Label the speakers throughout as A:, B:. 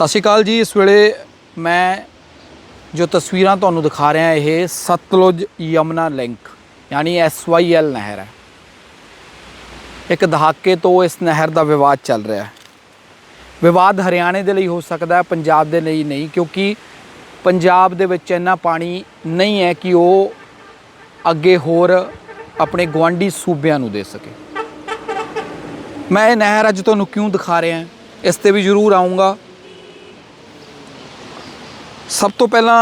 A: ਸਤਿ ਸ਼੍ਰੀ ਅਕਾਲ ਜੀ, ਇਸ ਵੇਲੇ ਮੈਂ ਜੋ ਤਸਵੀਰਾਂ ਤੁਹਾਨੂੰ ਦਿਖਾ ਰਿਹਾ ਇਹ ਸਤਲੁਜ ਯਮਨਾ ਲਿੰਕ, ਯਾਨੀ ਐਲ ਨਹਿਰ ਹੈ। ਇੱਕ ਦਹਾਕੇ ਤੋਂ ਇਸ ਨਹਿਰ ਦਾ ਵਿਵਾਦ ਚੱਲ ਰਿਹਾ ਹੈ। ਵਿਵਾਦ ਹਰਿਆਣੇ ਦੇ ਲਈ ਹੋ ਸਕਦਾ ਹੈ, ਪੰਜਾਬ ਦੇ ਲਈ ਨਹੀਂ, ਕਿਉਂਕਿ ਪੰਜਾਬ ਦੇ ਵਿੱਚ ਇੰਨਾ ਪਾਣੀ ਨਹੀਂ ਹੈ ਕਿ ਉਹ ਅੱਗੇ ਹੋਰ ਆਪਣੇ ਗਵਾਂਢੀ ਸੂਬਿਆਂ ਨੂੰ ਦੇ ਸਕੇ। ਮੈਂ ਇਹ ਨਹਿਰ ਅੱਜ ਤੁਹਾਨੂੰ ਕਿਉਂ ਦਿਖਾ ਰਿਹਾ, ਇਸ ਤੇ ਵੀ ਜ਼ਰੂਰ ਆਉਂਗਾ ਸਭ ਤੋਂ ਪਹਿਲਾਂ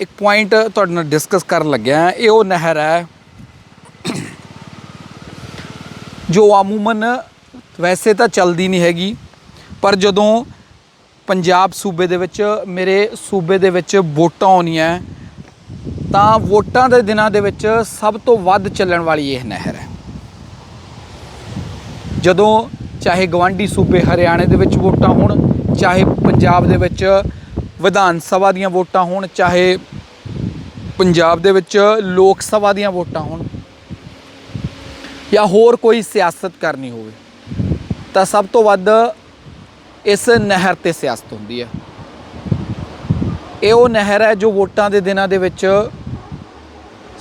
A: ਇੱਕ ਪੁਆਇੰਟ ਤੁਹਾਡੇ ਨਾਲ ਡਿਸਕਸ ਕਰਨ ਲੱਗਿਆ ਇਹ ਉਹ ਨਹਿਰ ਹੈ ਜੋ ਆਮੂਮਨ ਵੈਸੇ ਤਾਂ ਚੱਲਦੀ ਨਹੀਂ ਹੈਗੀ, ਪਰ ਜਦੋਂ ਪੰਜਾਬ ਸੂਬੇ ਦੇ ਵਿੱਚ, ਮੇਰੇ ਸੂਬੇ ਦੇ ਵਿੱਚ ਵੋਟਾਂ ਆਉਣੀਆਂ, ਤਾਂ ਵੋਟਾਂ ਦੇ ਦਿਨਾਂ ਦੇ ਵਿੱਚ ਸਭ ਤੋਂ ਵੱਧ ਚੱਲਣ ਵਾਲੀ ਇਹ ਨਹਿਰ ਹੈ। ਜਦੋਂ ਚਾਹੇ ਗਵਾਂਢੀ ਸੂਬੇ ਹਰਿਆਣੇ ਦੇ ਵਿੱਚ ਵੋਟਾਂ ਹੋਣ, ਚਾਹੇ ਪੰਜਾਬ ਦੇ ਵਿੱਚ ਵਿਧਾਨ ਸਭਾ ਦੀਆਂ ਵੋਟਾਂ ਹੋਣ, ਚਾਹੇ ਪੰਜਾਬ ਦੇ ਵਿੱਚ ਲੋਕ ਸਭਾ ਦੀਆਂ ਵੋਟਾਂ ਹੋਣ ਜਾਂ ਹੋਰ ਕੋਈ ਸਿਆਸਤ ਕਰਨੀ ਹੋਵੇ, ਤਾਂ ਸਭ ਤੋਂ ਵੱਧ ਇਸ ਨਹਿਰ ਤੇ ਸਿਆਸਤ ਹੁੰਦੀ ਹੈ। ਇਹ ਉਹ ਨਹਿਰ ਹੈ ਜੋ ਵੋਟਾਂ ਦੇ ਦਿਨਾਂ ਦੇ ਵਿੱਚ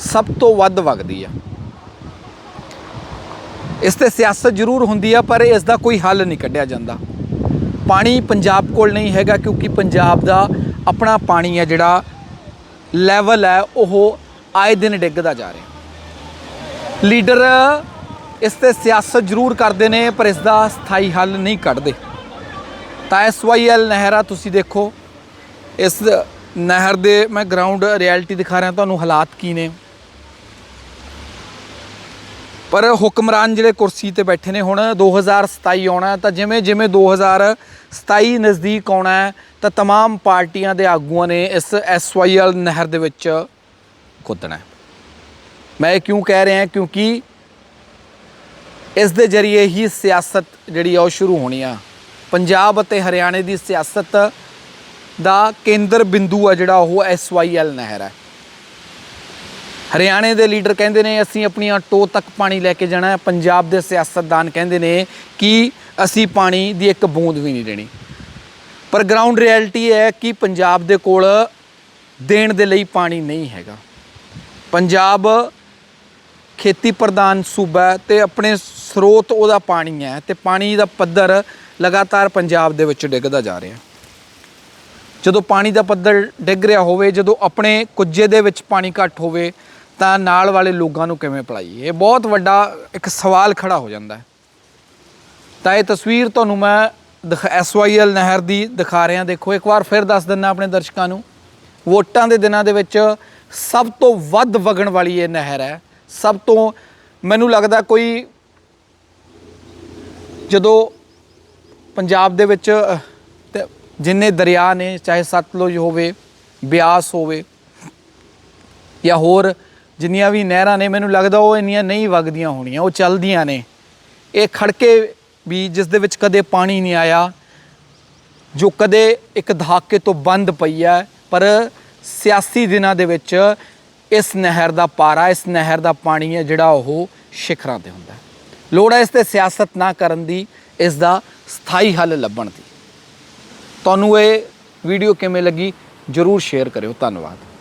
A: ਸਭ ਤੋਂ ਵੱਧ ਵਗਦੀ ਆ ਇਸ ਤੇ ਸਿਆਸਤ ਜ਼ਰੂਰ ਹੁੰਦੀ ਆ ਪਰ ਇਸ ਦਾ ਕੋਈ ਹੱਲ ਨਹੀਂ ਕੱਢਿਆ ਜਾਂਦਾ। ਪਾਣੀ ਪੰਜਾਬ ਕੋਲ ਨਹੀਂ ਹੈਗਾ ਕਿਉਂਕਿ ਪੰਜਾਬ ਦਾ ਆਪਣਾ ਪਾਣੀ ਹੈ ਜਿਹੜਾ ਲੈਵਲ ਹੈ, ਉਹ ਆਏ ਦਿਨ ਡਿੱਗਦਾ ਜਾ ਰਿਹਾ। ਲੀਡਰ ਇਸ ਤੇ ਸਿਆਸਤ ਜ਼ਰੂਰ ਕਰਦੇ ਨੇ, ਪਰ ਇਸ ਦਾ ਸਥਾਈ ਹੱਲ ਨਹੀਂ ਕੱਢਦੇ। ਤਾਂ ਐਸਵਾਈਐਲ ਨਹਿਰਾ ਤੁਸੀਂ ਦੇਖੋ, ਇਸ ਨਹਿਰ ਦੇ ਮੈਂ ਗਰਾਊਂਡ ਰਿਐਲਿਟੀ ਦਿਖਾ ਰਿਹਾ, ਤੁਹਾਨੂੰ ਹਾਲਾਤ ਕੀ ਨੇ। ਪਰ ਹੁਕਮਰਾਨ ਜਿਹੜੇ ਕੁਰਸੀ ਤੇ ਬੈਠੇ ਨੇ ਹੁਣ 2027 ਆਉਣਾ ਹੈ ਤਾਂ ਜਿਵੇਂ ਜਿਵੇਂ 2027 ਨਜ਼ਦੀਕ ਆਉਣਾ ਹੈ ਤਾਂ तमाम ਪਾਰਟੀਆਂ ਦੇ ਆਗੂਆਂ ਨੇ ਇਸ ਐਸਵਾਈਐਲ ਨਹਿਰ ਦੇ ਵਿੱਚ ਕੁੱਦਣਾ ਹੈ ਮੈਂ ਇਹ ਕਿਉਂ ਕਹਿ ਰਿਹਾ ਕਿਉਂਕਿ ਇਸ ਦੇ ਜ਼ਰੀਏ ਹੀ ਸਿਆਸਤ ਜਿਹੜੀ ਆ ਉਹ ਸ਼ੁਰੂ ਹੋਣੀ ਆ ਪੰਜਾਬ ਅਤੇ ਹਰਿਆਣੇ ਦੀ ਸਿਆਸਤ ਦਾ ਕੇਂਦਰ ਬਿੰਦੂ ਆ ਜਿਹੜਾ ਉਹ ਐਸਵਾਈਐਲ ਨਹਿਰ ਹੈ ਹਰਿਆਣੇ ਦੇ ਲੀਡਰ ਕਹਿੰਦੇ ਨੇ, ਅਸੀਂ ਆਪਣੀਆਂ ਟੋ ਤੱਕ ਪਾਣੀ ਲੈ ਕੇ ਜਾਣਾ ਹੈ। ਪੰਜਾਬ ਦੇ ਸਿਆਸਤਦਾਨ ਕਹਿੰਦੇ ਨੇ ਕਿ ਅਸੀਂ ਪਾਣੀ ਦੀ ਇੱਕ ਬੂੰਦ ਵੀ ਨਹੀਂ ਦੇਣੀ। ਪਰ ਗਰਾਊਂਡ ਰਿਐਲਿਟੀ ਹੈ ਕਿ ਪੰਜਾਬ ਦੇ ਕੋਲ ਦੇਣ ਦੇ ਲਈ ਪਾਣੀ ਨਹੀਂ ਹੈਗਾ। ਪੰਜਾਬ ਖੇਤੀ ਪ੍ਰਧਾਨ ਸੂਬਾ ਹੈ ਤੇ ਆਪਣੇ ਸਰੋਤ ਉਹਦਾ ਪਾਣੀ ਹੈ ਤੇ ਪਾਣੀ ਦਾ ਪੱਧਰ ਲਗਾਤਾਰ ਪੰਜਾਬ ਦੇ ਵਿੱਚ ਡਿੱਗਦਾ ਜਾ ਰਿਹਾ। ਜਦੋਂ ਪਾਣੀ ਦਾ ਪੱਧਰ ਡਿੱਗ ਰਿਹਾ ਹੋਵੇ, ਜਦੋਂ ਆਪਣੇ ਕੁੱਜੇ ਦੇ ਵਿੱਚ ਪਾਣੀ ਘੱਟ ਹੋਵੇ ਤਾਂ ਨਾਲ ਵਾਲੇ ਲੋਕਾਂ ਨੂੰ ਕਿਵੇਂ ਪਲਾਈਏ ਇਹ ਬਹੁਤ ਵੱਡਾ ਇੱਕ ਸਵਾਲ ਖੜਾ ਹੋ ਜਾਂਦਾ ਹੈ। ਤਾਂ ਇਹ ਤਸਵੀਰ ਤੁਹਾਨੂੰ ਮੈਂ ਐਸਵਾਈਐਲ ਨਹਿਰ ਦੀ ਦਿਖਾ ਰਿਹਾ। ਦੇਖੋ, ਇੱਕ ਵਾਰ ਫਿਰ ਦੱਸ ਦਿੰਦਾ ਆਪਣੇ ਦਰਸ਼ਕਾਂ ਨੂੰ। ਵੋਟਾਂ ਦੇ ਦਿਨਾਂ ਦੇ ਵਿੱਚ ਸਭ ਤੋਂ ਵੱਧ ਵਗਣ ਵਾਲੀ ਇਹ ਨਹਿਰ ਹੈ। ਸਭ ਤੋਂ ਮੈਨੂੰ ਲੱਗਦਾ ਕੋਈ ਜਦੋਂ ਪੰਜਾਬ ਦੇ ਵਿੱਚ ਜਿੰਨੇ ਦਰਿਆ ਨੇ, ਚਾਹੇ ਸਤਲੁਜ ਹੋਵੇ, ਬਿਆਸ ਹੋਵੇ ਜਾਂ ਹੋਰ ਜਿੰਨੀਆਂ ਵੀ ਨਹਿਰਾਂ ਨੇ, ਮੈਨੂੰ ਲੱਗਦਾ ਉਹ ਇੰਨੀਆਂ ਨਹੀਂ ਵਗਦੀਆਂ ਹੋਣੀਆਂ, ਉਹ ਚੱਲਦੀਆਂ ਨੇ। ਇਹ ਖੜਕੇ ਵੀ ਜਿਸ ਦੇ ਵਿੱਚ ਕਦੇ ਪਾਣੀ ਨਹੀਂ ਆਇਆ, ਜੋ ਕਦੇ ਇੱਕ ਦਹਾਕੇ ਤੋਂ ਬੰਦ ਪਈ ਹੈ, ਪਰ ਸਿਆਸੀ ਦਿਨਾਂ ਦੇ ਵਿੱਚ ਇਸ ਨਹਿਰ ਦਾ ਪਾਰਾ, ਇਸ ਨਹਿਰ ਦਾ ਪਾਣੀ ਹੈ ਜਿਹੜਾ ਉਹ ਸਿਖਰਾਂ ਤੇ ਹੁੰਦਾ ਲੋੜ ਹੈ ਇਸ ਤੇ ਸਿਆਸਤ ਨਾ ਕਰਨ ਦੀ, ਇਸ ਦਾ ਸਥਾਈ ਹੱਲ ਲੱਭਣ ਦੀ। ਤੁਹਾਨੂੰ ਇਹ ਵੀਡੀਓ ਕਿਵੇਂ ਲੱਗੀ, ਜਰੂਰ ਸ਼ੇਅਰ ਕਰਿਓ। ਧੰਨਵਾਦ।